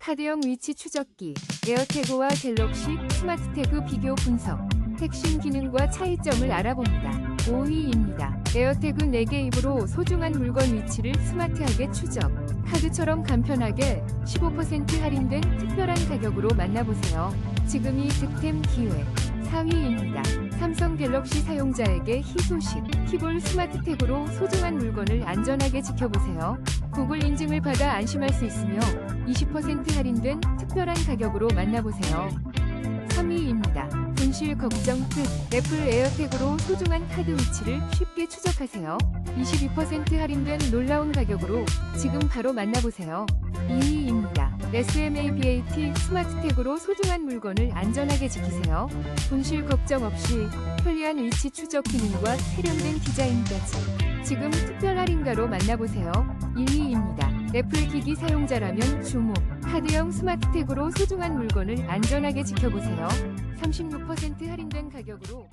카드형 위치 추적기, 에어태그와 갤럭시 스마트태그 비교 분석, 핵심 기능과 차이점을 알아봅니다. 5위입니다. 에어태그 4개 입으로 소중한 물건 위치를 스마트하게 추적. 카드처럼 간편하게 15% 할인된 특별한 가격으로 만나보세요. 지금이 득템 기회. 4위입니다. 삼성 갤럭시 사용자에게 희소식. 키볼 스마트 태그로 소중한 물건을 안전하게 지켜보세요. 구글 인증을 받아 안심할 수 있으며 20% 할인된 특별한 가격으로 만나보세요. 3위입니다. 분실 걱정 끝. 애플 에어택으로 소중한 카드 위치를 쉽게 추적하세요. 22% 할인된 놀라운 가격으로 지금 바로 만나보세요. 2위입니다. SMABAT 스마트택으로 소중한 물건을 안전하게 지키세요. 분실 걱정 없이 편리한 위치 추적 기능과 세련된 디자인까지 지금 특별 할인가로 만나보세요. 1위입니다. 애플 기기 사용자라면 주목. 카드형 스마트택으로 소중한 물건을 안전하게 지켜보세요. 36% 할인된 가격으로